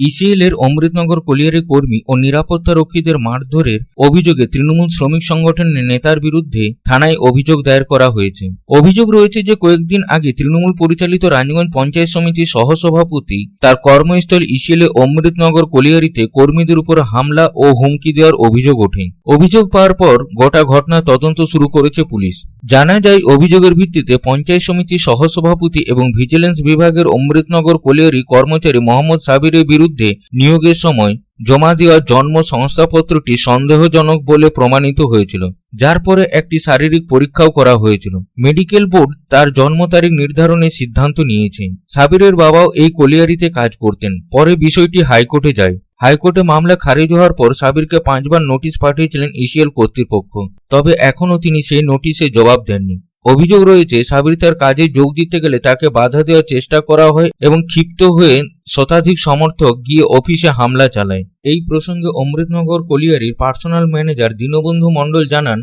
ECL এর অমৃতনগর colliery কর্মী ও নিরাপত্তা রক্ষীদের মারধরের অভিযোগে তৃণমূল শ্রমিক সংগঠনের নেতার বিরুদ্ধে থানায় অভিযোগ দায়ের করা হয়েছে। অভিযোগ রয়েছে যে কয়েকদিন আগে তৃণমূল পরিচালিত রানীগঞ্জ পঞ্চায়েত সমিতির সহসভাপতি তার কর্মস্থল ইসিএল অমৃতনগর কলিয়ারিতে কর্মীদের উপর হামলা ও হুমকি দেওয়ার অভিযোগ ওঠে। অভিযোগ পাওয়ার পর গোটা ঘটনা তদন্ত শুরু করেছে পুলিশ। জানা যায়, অভিযোগের ভিত্তিতে পঞ্চায়েত সমিতির সহসভাপতি এবং ভিজিলেন্স বিভাগের অমৃতনগর কলিয়ারি কর্মচারী মোহাম্মদ সাবিরের বিরুদ্ধে নিয়োগের সময় জমা দেওয়া জন্ম সংস্থাপত্রটি সন্দেহজনক বলে প্রমাণিত হয়েছিল, যার পরে একটি শারীরিক পরীক্ষাও করা হয়েছিল। মেডিকেল বোর্ড তার জন্ম তারিখ নির্ধারণের সিদ্ধান্ত নিয়েছে। সাবিরের বাবাও এই কলিয়ারিতে কাজ করতেন। পরে বিষয়টি হাইকোর্টে যায়। হাইকোর্টে মামলা খারিজ হওয়ার পর সাবিরকে পাঁচবার নোটিশ পাঠিয়েছিলেন ইসিএল কর্তৃপক্ষ। তবে এখনও তিনি সেই নোটিশে জবাব দেননি। অভিযোগ রয়েছে, সাবির তার কাজে যোগ দিতে গেলে তাকে বাধা দেওয়ার চেষ্টা করা হয় এবং ক্ষিপ্ত হয়ে শতাধিক সমর্থক গিয়ে অফিসে হামলা চালায়। এই প্রসঙ্গে অমৃতনগর কলিয়ারির পার্সোনাল ম্যানেজার দীনবন্ধু মণ্ডল জানান,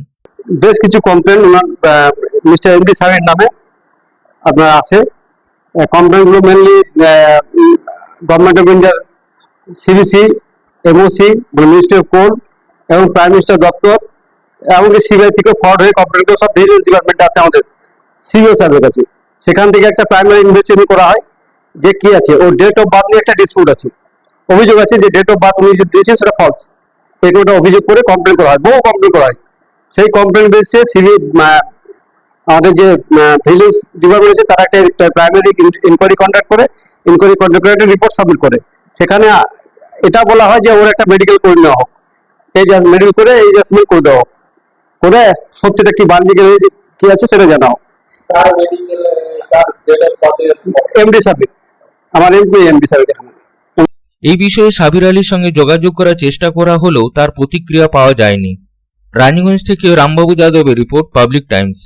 বেশ কিছু কমপ্লেন মিস্টার এমডি স্যারের নামে আপনার আছে। কমপ্লেনগুলো মেনলি গভর্নমেন্ট অফ ইন্ডিয়ার CBC MOC ministry of court এবং প্রাইম মিনিস্টার দপ্তর এমনকি সিবিআই থেকে ফ্রড হয়ে কমপ্লেনগুলো সব ভিজিলেন্স ডিপার্টমেন্ট আছে আমাদের। সিবিও স্যারের কাছে। সেখান থেকে একটা প্রাইমারি ইনভেস্টিগেশন করা হয়, যে কি আছে? ওর ডেট অফ বার্থ নিয়ে একটা ডিসপিউট আছে। অভিযোগ আছে যে ডেট অফ বার্থ উনি যে দিয়েছেন সেটা ফলস এটা ওটা অভিযোগ করে কমপ্লেন করা হয়, বহু কমপ্লেন করা হয়। সেই কমপ্লেন বেসে সিবি আমাদের যে ভিজিলেন্স ডিপার্টমেন্ট আছে, তারা একটা প্রাইমারি ইনকোয়ারি কন্ডাক্ট করে ইনকোয়ারি কন্ডাক্ট করে রিপোর্ট সাবমিট করে। সেখানে এটা বলা হয় যে ওর একটা মেডিকেল করে নেওয়া হোক। এই মেডিকেল করে, এই জাজমেন্ট করে দেওয়া হোক। করে সত্যিটা কি বাণিজ্যিক কি আছে সেটা জানাও। এমডি আমার এমপি এমডি সাহেব এই বিষয়ে সাবির আলীর সঙ্গে যোগাযোগ করার চেষ্টা করা হলেও তার প্রতিক্রিয়া পাওয়া যায়নি। রানীগঞ্জ থেকে রামবাবু যাদবের রিপোর্ট পাবলিক টাইমস।